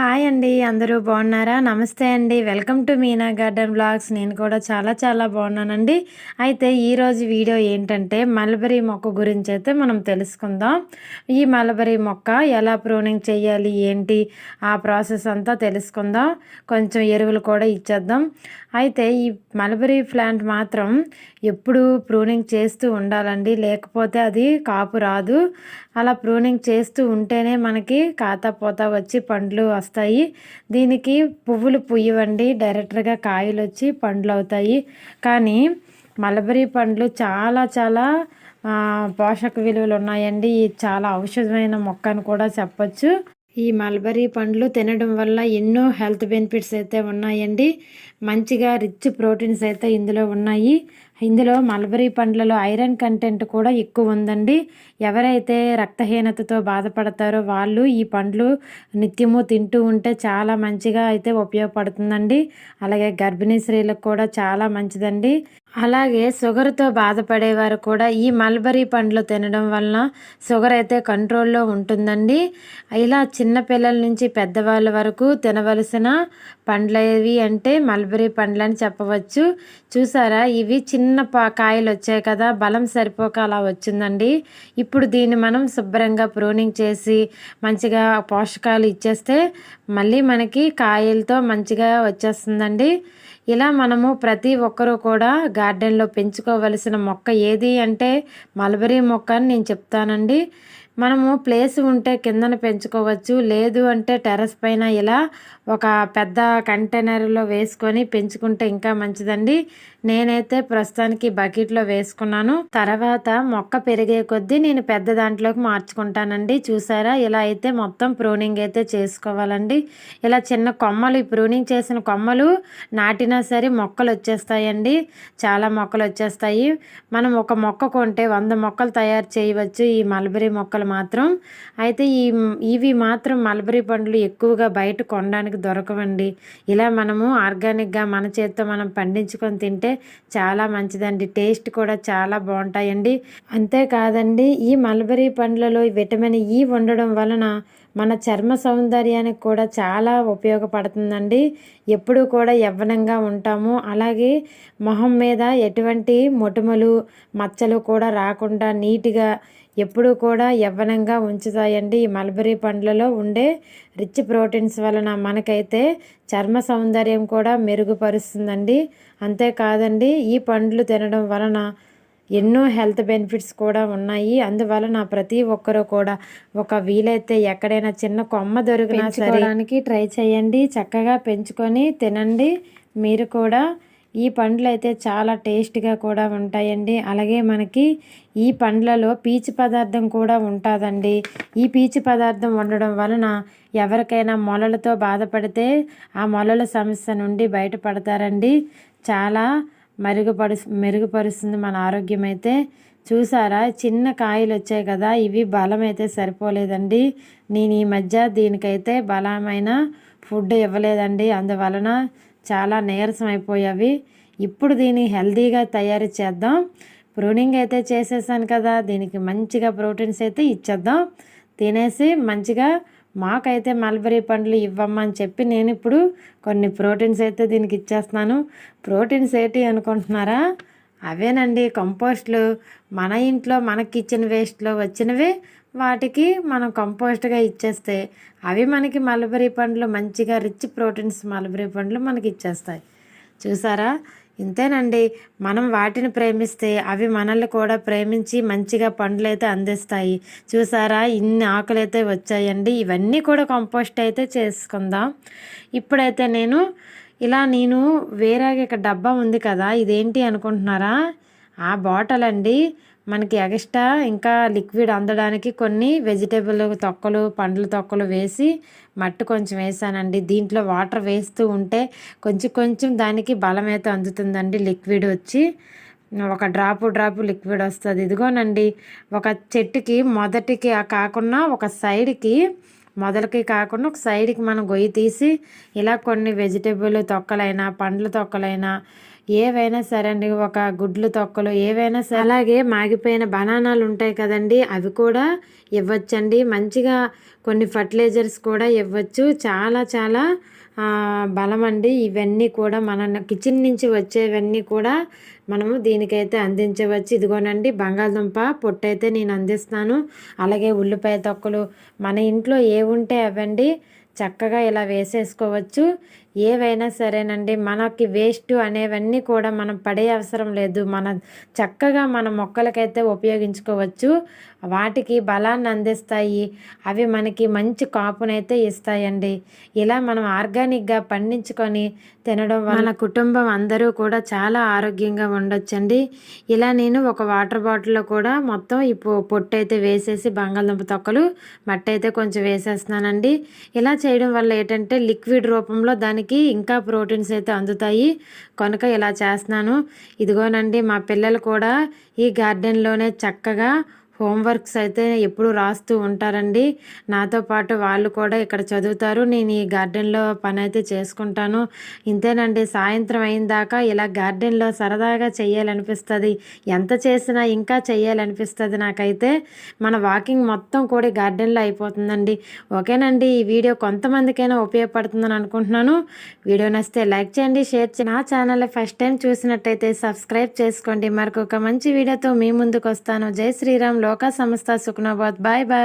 Hi అండి అందరూ బాగున్నారా? నమస్తే అండి. Welcome to Meena Garden Blogs. నేను కూడా చాలా చాలా బాగున్నానండి. అయితే ఈరోజు వీడియో ఏంటంటే మల్బరీ మొక్క గురించి అయితే మనం తెలుసుకుందాం. ఈ మలబరీ మొక్క ఎలా ప్రూనింగ్ చేయాలి ఏంటి ఆ ప్రాసెస్ అంతా తెలుసుకుందాం. కొంచెం ఎరువులు కూడా ఇచ్చేద్దాం. అయితే ఈ మలబరీ ప్లాంట్ మాత్రం ఎప్పుడు ప్రూనింగ్ చేస్తూ ఉండాలండి. లేకపోతే అది కాపు రాదు. అలా ప్రూనింగ్ చేస్తూ ఉంటేనే మనకి కాతా పోతా వచ్చి పండ్లు వస్తాయి. వస్తాయి. దీనికి పువ్వులు పుయ్యవండి. డైరెక్ట్గా కాయలు వచ్చి పండ్లు అవుతాయి కానీ మలబరీ పండ్లు చాలా చాలా పోషక విలువలు ఉన్నాయండి ఇది చాలా ఔషధమైన మొక్క అని కూడా చెప్పచ్చు. ఈ మల్బరీ పండ్లు తినడం వల్ల ఎన్నో హెల్త్ బెనిఫిట్స్ అయితే ఉన్నాయండి. మంచిగా రిచ్ ప్రోటీన్స్ అయితే ఇందులో ఉన్నాయి. ఇందులో మల్బరీ పండ్లలో ఐరన్ కంటెంట్ కూడా ఎక్కువ ఉందండి. ఎవరైతే రక్తహీనతతో బాధపడతారో వాళ్ళు ఈ పండ్లు నిత్యము తింటూ ఉంటే చాలా మంచిగా అయితే ఉపయోగపడుతుందండి. అలాగే గర్భిణీ స్త్రీలకు కూడా చాలా మంచిదండి. అలాగే షుగర్తో బాధపడేవారు కూడా ఈ మల్బరీ పండ్లు తినడం వలన షుగర్ అయితే కంట్రోల్లో ఉంటుందండి. ఇలా చిన్నపిల్లల నుంచి పెద్దవాళ్ళ వరకు తినవలసిన పండ్లు ఏవి అంటే మల్బరీ పండ్లు అని చెప్పవచ్చు. చూసారా? ఇవి చిన్న పా కాయలు వచ్చాయి కదా బలం సరిపోక అలా వచ్చిందండి. ఇప్పుడు దీన్ని మనం శుభ్రంగా ప్రూనింగ్ చేసి మంచిగా పోషకాలు ఇచ్చేస్తే మళ్ళీ మనకి కాయలతో మంచిగా వచ్చేస్తుందండి. ఇలా మనము ప్రతి ఒక్కరూ కూడా గార్డెన్లో పెంచుకోవలసిన మొక్క ఏది అంటే మల్బరీ మొక్క అని నేను చెప్తానండి. మనము ప్లేస్ ఉంటే కిందన పెంచుకోవచ్చు లేదు అంటే టెర్రస్ పైన ఇలా ఒక పెద్ద కంటైనర్లో వేసుకొని పెంచుకుంటే ఇంకా మంచిదండి. నేనైతే ప్రస్తుతానికి బకెట్లో వేసుకున్నాను. తర్వాత మొక్క పెరిగే కొద్దీ నేను పెద్ద దాంట్లోకి మార్చుకుంటానండి. చూసారా? ఇలా అయితే మొత్తం ప్రూనింగ్ అయితే చేసుకోవాలండి. ఇలా చిన్న కొమ్మలు ఈ ప్రూనింగ్ చేసిన కొమ్మలు నాటినా సరే మొక్కలు వచ్చేస్తాయండి. చాలా మొక్కలు వచ్చేస్తాయి. మనం ఒక మొక్క కొంటే వంద మొక్కలు తయారు చేయవచ్చు. ఈ మల్బరీ మొక్కలు మాత్రం. అయితే ఈ ఇవి మాత్రం మల్బరీ పండ్లు ఎక్కువగా బయట కొనడానికి దొరకవండి. ఇలా మనము ఆర్గానిక్గా మన చేతితో మనం పండించుకొని తింటే చాలా మంచిదండి. టేస్ట్ కూడా చాలా బాగుంటాయండి. అంతేకాదండి ఈ మల్బరీ పండ్లలో విటమిన్ ఈ ఉండడం వలన మన చర్మ సౌందర్యానికి కూడా చాలా ఉపయోగపడుతుందండి. ఎప్పుడు కూడా యవ్వనంగా ఉంటాము. అలాగే మొహం మీద ఎటువంటి మొటిమలు మచ్చలు కూడా రాకుండా నీట్గా ఎప్పుడూ కూడా యవ్వనంగా ఉంచుతాయండి. ఈ మల్బరీ పండ్లలో ఉండే రిచ్ ప్రోటీన్స్ వలన మనకైతే చర్మ సౌందర్యం కూడా మెరుగుపరుస్తుందండి. అంతేకాదండి ఈ పండ్లు తినడం వలన ఎన్నో హెల్త్ బెనిఫిట్స్ కూడా ఉన్నాయి. అందువలన ప్రతి ఒక్కరూ కూడా ఒక వీలైతే ఎక్కడైనా చిన్న కొమ్మ దొరికినా సరే ట్రై చేయండి. చక్కగా పెంచుకొని తినండి. మీరు కూడా ఈ పండ్లు అయితే చాలా టేస్ట్గా కూడా ఉంటాయండి. అలాగే మనకి ఈ పండ్లలో పీచు పదార్థం కూడా ఉంటుందండి. ఈ పీచు పదార్థం ఉండడం వలన ఎవరికైనా మొలలతో బాధపడితే ఆ మొలల సమస్య నుండి బయటపడతారండి. చాలా మెరుగుపడు మెరుగుపరుస్తుంది మన ఆరోగ్యం అయితే చూసారా? చిన్న కాయలు వచ్చాయి కదా ఇవి బలం అయితే సరిపోలేదండి. నేను ఈ మధ్య దీనికైతే బలమైన ఫుడ్ ఇవ్వలేదండి. అందువలన చాలా నీరసం అయిపోయావి ఇప్పుడు దీన్ని హెల్తీగా తయారు చేద్దాం. ప్రూనింగ్ అయితే చేసేసాను కదా దీనికి మంచిగా ప్రోటీన్స్ అయితే ఇచ్చేద్దాం. తినేసి మంచిగా మాకైతే మల్బరీ పండ్లు ఇవ్వమ్మని చెప్పి నేను ఇప్పుడు కొన్ని ప్రోటీన్స్ అయితే దీనికి ఇచ్చేస్తున్నాను. ప్రోటీన్స్ ఏంటి అనుకుంటున్నారా? అవేనండి కంపోస్ట్లు. మన ఇంట్లో మన కిచెన్ వేస్ట్లో వచ్చినవి వాటికి మనం కంపోస్ట్గా ఇచ్చేస్తే అవి మనకి మల్బరీ పండ్లు మంచిగా రిచ్ ప్రోటీన్స్ మల్బరీ పండ్లు మనకి ఇచ్చేస్తాయి. చూసారా? ఇంతేనండి. మనం వాటిని ప్రేమిస్తే అవి మనల్ని కూడా ప్రేమించి మంచిగా పండ్లైతే అందిస్తాయి. చూసారా? ఇన్ని ఆకులు అయితే వచ్చాయండి. ఇవన్నీ కూడా కంపోస్ట్ అయితే చేసుకుందాం. ఇప్పుడైతే నేను ఇలా నేను వేరే ఇక్కడ డబ్బా ఉంది కదా ఇదేంటి అనుకుంటున్నారా? ఆ బాటిల్ అండి మనకి ఎగస్ట్రా ఇంకా లిక్విడ్ అందడానికి కొన్ని వెజిటేబుల్ తొక్కలు పండ్ల తొక్కలు వేసి మట్టి కొంచెం వేసానండి. దీంట్లో వాటర్ వేస్తూ ఉంటే కొంచెం కొంచెం దానికి బలం అయితే అందుతుందండి లిక్విడ్ వచ్చి. ఒక డ్రాపు డ్రాపు లిక్విడ్ వస్తుంది. ఇదిగోనండి ఒక చెట్టుకి మొదటికి కాకుండా ఒక సైడ్కి మొదలకి కాకుండా ఒక సైడ్కి మనం గొయ్యి తీసి ఇలా కొన్ని వెజిటేబుల్ తొక్కలైనా పండ్ల తొక్కలైనా ఏవైనా సరే అండి ఒక గుడ్లు తొక్కలు ఏవైనా సరే. అలాగే మాగిపోయిన బనానాలు ఉంటాయి కదండి అవి కూడా ఇవ్వచ్చండి. మంచిగా కొన్ని ఫర్టిలైజర్స్ కూడా ఇవ్వచ్చు. చాలా చాలా బలం అండి ఇవన్నీ కూడా మన కిచెన్ నుంచి వచ్చేవన్నీ కూడా మనము దీనికైతే అందించవచ్చు. ఇదిగోనండి బంగాళదుంప పొట్టయితే నేను అందిస్తాను. అలాగే ఉల్లిపాయ తొక్కలు మన ఇంట్లో ఏ ఉంటే అవండి చక్కగా ఇలా వేసేసుకోవచ్చు. ఏవైనా సరేనండి మనకి వేస్ట్ అనేవన్నీ కూడా మనం పడే అవసరం లేదు. మన చక్కగా మన మొక్కలకైతే ఉపయోగించుకోవచ్చు. వాటికి బలాన్ని అందిస్తాయి. అవి మనకి మంచి కాపునైతే ఇస్తాయండి. ఇలా మనం ఆర్గానిక్గా పండించుకొని తినడం వల్ల మన కుటుంబం అందరూ కూడా చాలా ఆరోగ్యంగా ఉండొచ్చండి. ఇలా నేను ఒక వాటర్ బాటిల్లో కూడా మొత్తం ఈ పొట్టు అయితే వేసేసి బంగాళదుంప తొక్కలు మట్టి అయితే కొంచెం వేసేస్తున్నానండి. ఇలా చేయడం వల్ల ఏంటంటే లిక్విడ్ రూపంలో దాని దానికి ఇంకా ప్రోటీన్స్ అయితే అందుతాయి. కనుక ఇలా చేస్తున్నాను. ఇదిగోనండి మా పిల్లలు కూడా ఈ గార్డెన్లోనే చక్కగా హోంవర్క్స్ అయితే ఎప్పుడు రాస్తూ ఉంటారండి. నాతో పాటు వాళ్ళు కూడా ఇక్కడ చదువుతారు. నేను ఈ గార్డెన్లో పని అయితే చేసుకుంటాను. ఇంతేనండి సాయంత్రం అయిన దాకా ఇలా గార్డెన్లో సరదాగా చేయాలనిపిస్తుంది ఎంత చేసినా ఇంకా చేయాలనిపిస్తుంది నాకైతే. మన వాకింగ్ మొత్తం కూడా గార్డెన్లో అయిపోతుందండి. ఓకేనండి ఈ వీడియో కొంతమందికైనా ఉపయోగపడుతుందని అనుకుంటున్నాను. వీడియో నచ్చితే లైక్ చేయండి షేర్ చేయండి. నా ఛానల్ ఫస్ట్ టైం చూసినట్టయితే సబ్స్క్రైబ్ చేసుకోండి. మరొక మంచి వీడియోతో మీ ముందుకు వస్తాను జై శ్రీరామ్ లోకా సంస్థ సుఖ్నాబాద్ బాయ్ బాయ్